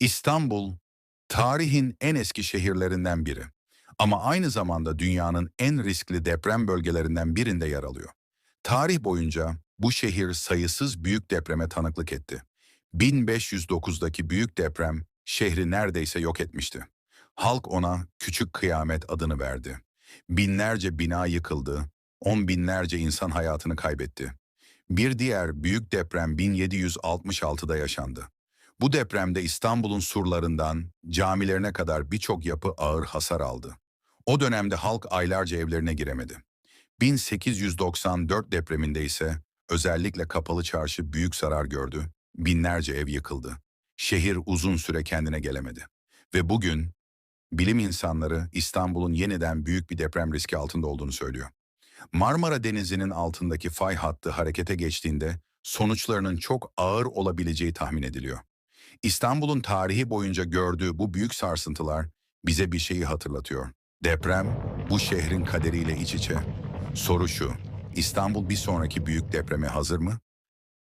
İstanbul, tarihin en eski şehirlerinden biri. Ama aynı zamanda dünyanın en riskli deprem bölgelerinden birinde yer alıyor. Tarih boyunca bu şehir sayısız büyük depreme tanıklık etti. 1509'daki büyük deprem şehri neredeyse yok etmişti. Halk ona küçük kıyamet adını verdi. Binlerce bina yıkıldı, on binlerce insan hayatını kaybetti. Bir diğer büyük deprem 1766'da yaşandı. Bu depremde İstanbul'un surlarından camilerine kadar birçok yapı ağır hasar aldı. O dönemde halk aylarca evlerine giremedi. 1894 depreminde ise özellikle kapalı çarşı büyük zarar gördü. Binlerce ev yıkıldı. Şehir uzun süre kendine gelemedi. Ve bugün bilim insanları İstanbul'un yeniden büyük bir deprem riski altında olduğunu söylüyor. Marmara Denizi'nin altındaki fay hattı harekete geçtiğinde sonuçlarının çok ağır olabileceği tahmin ediliyor. İstanbul'un tarihi boyunca gördüğü bu büyük sarsıntılar bize bir şeyi hatırlatıyor. Deprem bu şehrin kaderiyle iç içe. Soru şu, İstanbul bir sonraki büyük depreme hazır mı?